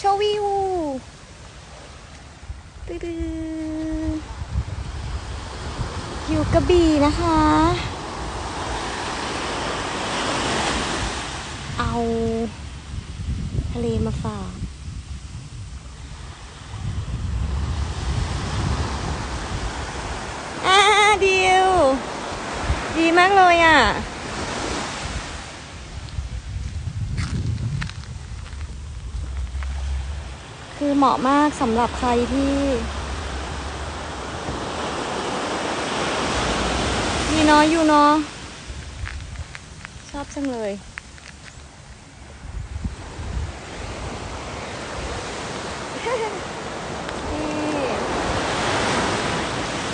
โชว์วิวตึ๊ดๆอยู่กระบี่นะคะ เอาทะเลมาฝากอาดิวดีมากเลยอะ เหมาะมากสำหรับใครที่ดีเนาะอยู่เนาะชอบจังเลยนี่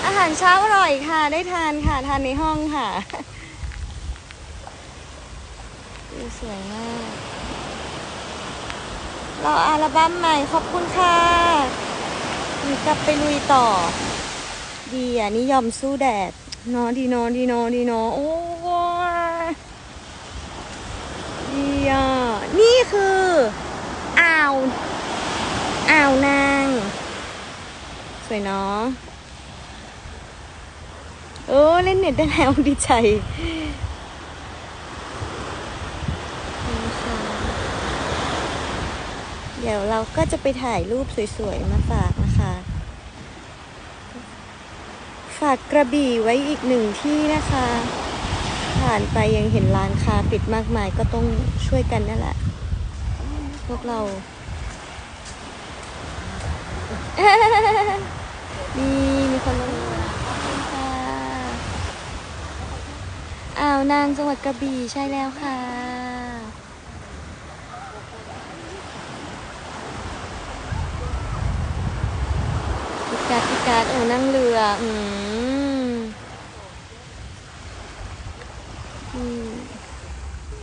อาหารเช้าอร่อยค่ะ ได้ทานค่ะ ทานในห้องค่ะดูสวยมาก รออัลบั้มใหม่ขอบคุณค่ะหนูกลับไปลุยต่อ ดีอะนิยอมสู้แดดนอะดีนอะดีนอะดีนอะโอ้ยดีอะนี่คืออ่าวอ่าวนาง สวยเนาะเออเล่นเน็ตได้แล้วดีใจนี่ค่ะ เดี๋ยวเราก็จะไปถ่ายรูปสวยๆ มาฝากนะคะ ฝากกระบี่ไว้อีกหนึ่งที่นะคะ ผ่านไปยังเห็นร้านค้าปิดมากมายก็ต้องช่วยกันนั่นแหละ พวกเรานี่มีคนลงค่ะอ่าวนางจังหวัดกระบี่ใช่แล้วค่ะ พิ การโอ้นั่งเรือ อืมอืม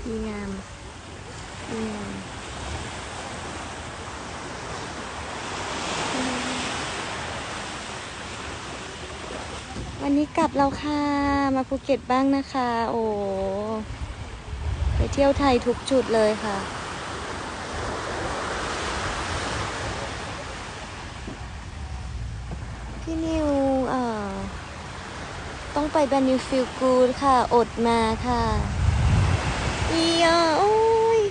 ดีงามดีงามอืมวันนี้กลับแล้วค่ะ มาภูเก็ตบ้างนะคะ โอ้ ไปเที่ยวไทยทุกจุดเลยค่ะ พี่นิวเอ่อต้องไปแบรนด์นิวฟิลกูดค่ะ อดมาค่ะอีอะโอ้ย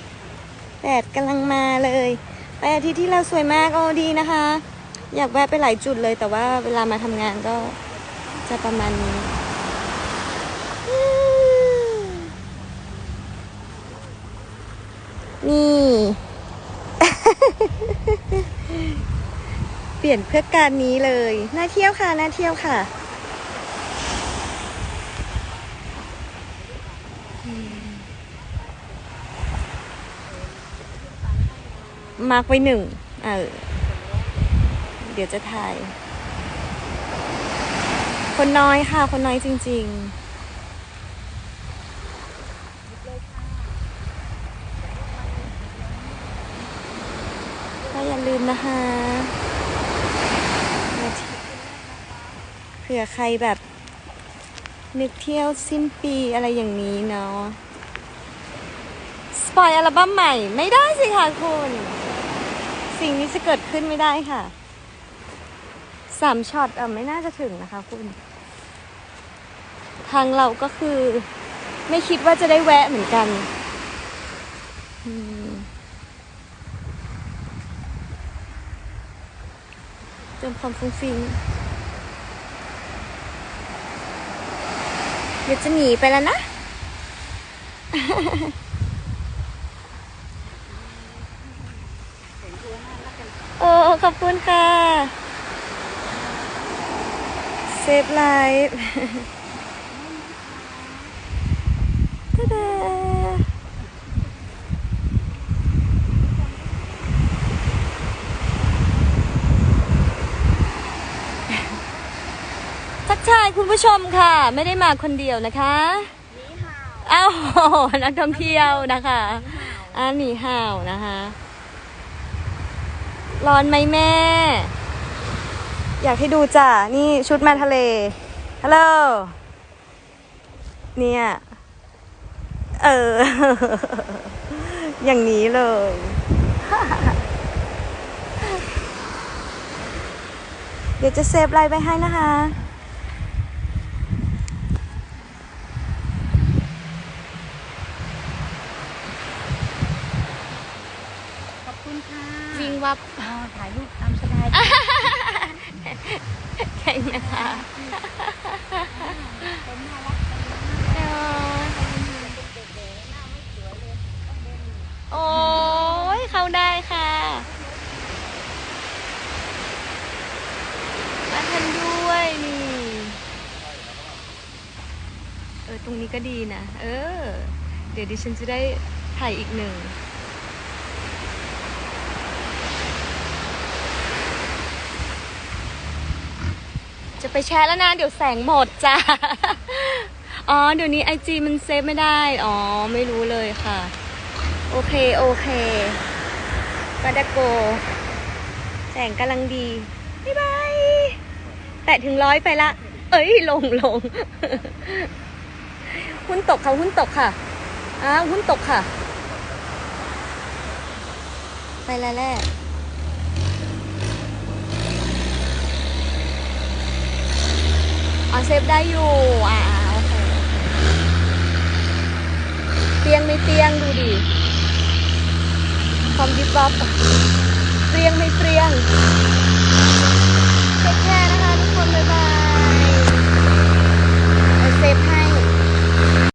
แดดกำลังมาเลยไปอาทิตย์ที่เราสวยมากโอ้ดีนะคะ อยากแวะไปหลายจุดเลยแต่ว่าเวลามาทำงานก็จะประมาณนี้นี่ เปลี่ยนเพื่อการนี้เลย น่าเที่ยวค่ะ น่าเที่ยวค่ะมมาร์กไว้หนึ่ง เออ เดี๋ยวจะถ่าย คนน้อยค่ะ คนน้อยจริง ๆก็อย่าลืมนะคะ เผื่อใครแบบ นึกเที่ยวสิ้นปีอะไรอย่างนี้เนาะสปอยอัลบั้มใหม่ไม่ได้สิค่ะคุณ สิ่งนี้จะเกิดขึ้นไม่ได้ค่ะสามช็อตเออไม่น่าจะถึงนะคะคุณ ทางเราก็คือ ไม่คิดว่าจะได้แวะเหมือนกันอืมเติมความฟุ้งฟิ้ง ดี๋ยวจะหนีไปแล้วนะ โอ้ขอบคุณค่ะ เซฟไลฟ์ ตาดา ทักทายคุณผู้ชมค่ะ ไม่ได้มาคนเดียวนะคะอ้าวนักท่องเที่ยวนะคะอันนี้ห่าวนะคะ ร้อนไหมแม่ อยากให้ดูจ้ะ นี่ชุดมาทะเล ฮัลโหล เนี่ย เออ อย่างนี้เลยเดี๋ยวจะเซฟไลน์ไปให้นะคะ ขอบคุณค่ะ วิ่งวับอ๋อถ่ายรูปตามสบายแข่งนะคะเป็นน่ารักโอ้ยเข้าได้ค่ะมาทันด้วยนี่ เออ ตรงนี้ก็ดีนะ เออ เดี๋ยวดิฉันจะได้ถ่ายอีกหนึ่ง จะไปแชร์แล้วนะเดี๋ยวแสงหมดจ้าอ๋อเดี๋ยวนี้ไอจีมันเซฟไม่ได้ อ๋อ ไม่รู้เลยค่ะ โอเค โอเคกาดโก แสงกำลังดี บ๊ายบาย แตะถึงร้อยไปละ เอ้ย ลงลงหุ้นตกค่ะ หุ้นตกค่ะอ้าหุ้นตกค่ะ ไปแล้วแหล อ๋อเซฟได้อยู่อ่าโอเคเตียงไม่เตียงดูดิความยิบวับเตียงไม่เตียงเทคแค่นะคะทุกคนบ๊ายบายเดี๋ยวเซฟให้